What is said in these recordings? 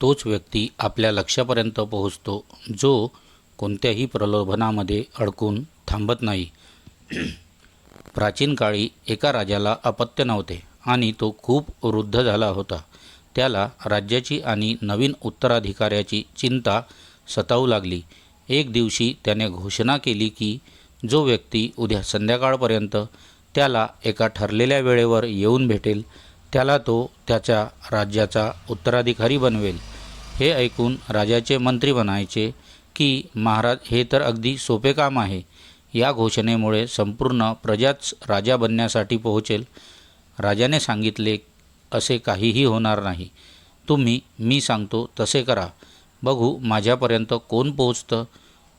तोच व्यक्ती आपल्या लक्ष्यापर्यंत पोहोचतो जो कोणत्याही प्रलोभनामध्ये अडकून थांबत नाही. प्राचीन काळी एका राजाला अपत्य नव्हते आणि तो खूप वृद्ध झाला होता. त्याला राज्याची आणि नवीन उत्तराधिकाऱ्याची चिंता सतावू लागली. एक दिवशी त्याने घोषणा केली की जो व्यक्ती उद्या संध्याकाळपर्यंत त्याला एका ठरलेल्या वेळेवर येऊन भेटेल त्याला तो त्याच्या राज्याचा उत्तराधिकारी बनवेल. हे ऐकून राजाचे मंत्री बनायचे की महाराज हे तर अगदी सोपे काम आहे. या घोषणेमुळे संपूर्ण प्रजाच राजा बनण्यासाठी पोहोचेल. राजाने सांगितले असे काहीही होणार नाही. तुम्ही मी सांगतो तसे करा. बघू माझ्यापर्यंत कोण पोहोचतं.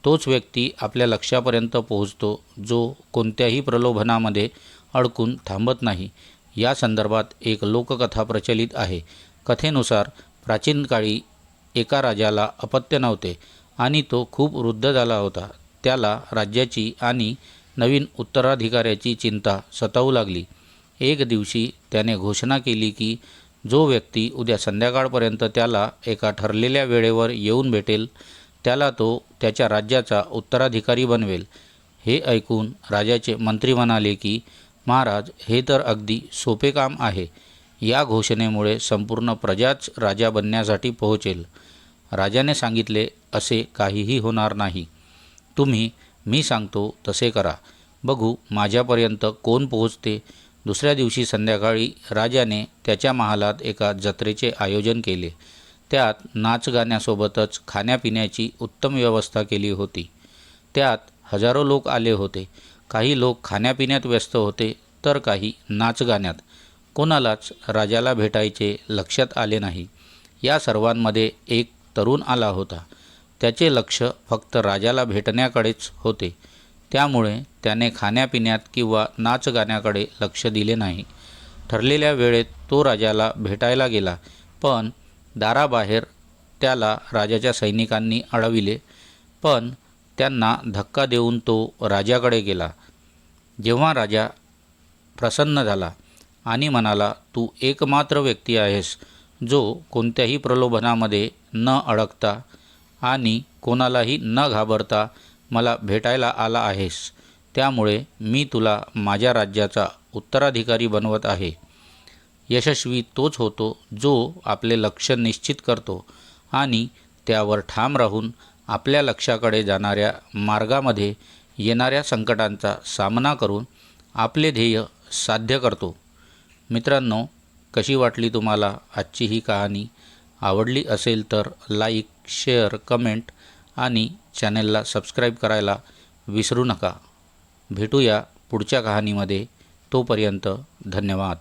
तोच व्यक्ती आपल्या लक्ष्यापर्यंत पोहोचतो जो कोणत्याही प्रलोभनामध्ये अडकून थांबत नाही. या संदर्भात एक लोककथा प्रचलित आहे. कथेनुसार प्राचीन काळी एका राजाला अपत्य नव्हते आणि तो खूप वृद्ध झाला होता. त्याला राज्याची आणि नवीन उत्तराधिकाऱ्याची चिंता सतावू लागली. एक दिवशी त्याने घोषणा केली की जो व्यक्ती उद्या संध्याकाळपर्यंत त्याला एका ठरलेल्या वेळेवर येऊन भेटेल त्याला तो त्याच्या राज्याचा उत्तराधिकारी बनवेल. हे ऐकून राजाचे मंत्री म्हणाले की महाराज हे तर अगदी सोपे काम आहे. या घोषणेमुळे संपूर्ण प्रजाच राजा बनण्यासाठी पोहोचेल. राजाने सांगितले असे काहीही होणार नाही. तुम्ही मी सांगतो तसे करा. बघू माझ्यापर्यंत कोण पोहोचते. दुसऱ्या दिवशी संध्याकाळी राजाने त्याच्या महालात एका जत्रेचे आयोजन केले. त्यात नाच गाण्यासोबतच खाण्यापिण्याची उत्तम व्यवस्था केली होती. त्यात हजारो लोक आले होते. काही लोक खाण्यापिण्यात व्यस्त होते तर काही नाच गाण्यात कोणालाच राजाला भेटायचे लक्षात आले नाही? या सर्वांमध्ये एक तरुण आला होता. त्याचे लक्ष फक्त राजाला भेटण्याकडेच होते. त्यामुळे त्याने खाण्यापिण्यात किंवा नाच गाण्याकडे लक्ष दिले नाही. ठरलेल्या वेळेत तो राजाला भेटायला गेला पण दाराबाहेर त्याला राजाच्या सैनिकांनी अडविले. पण त्यांना धक्का देऊन तो राजाकडे गेला. जेव्हा राजा प्रसन्न झाला आणि म्हणाला तू एकमात्र व्यक्ती आहेस जो कोणत्याही प्रलोभनामध्ये न अडकता आणि कोणालाही न घाबरता मला भेटायला आला आहेस. त्यामुळे मी तुला माझ्या राज्याचा उत्तराधिकारी बनवत आहे. यशस्वी तोच होतो जो आपले लक्ष निश्चित करतो आणि त्यावर ठाम राहून आपल्या लक्षाकडे जाणाऱ्या मार्गामध्ये येणाऱ्या संकटांचा सामना करून आपले ध्येय साध्य करतो. मित्रांनो कशी वाटली तुम्हाला आजची ही कहाणी? आवडली असेल तर लाईक शेअर कमेंट आणि चॅनलला सबस्क्राईब करायला विसरू नका. भेटूया पुढच्या कहाणीमध्ये. तोपर्यंत धन्यवाद.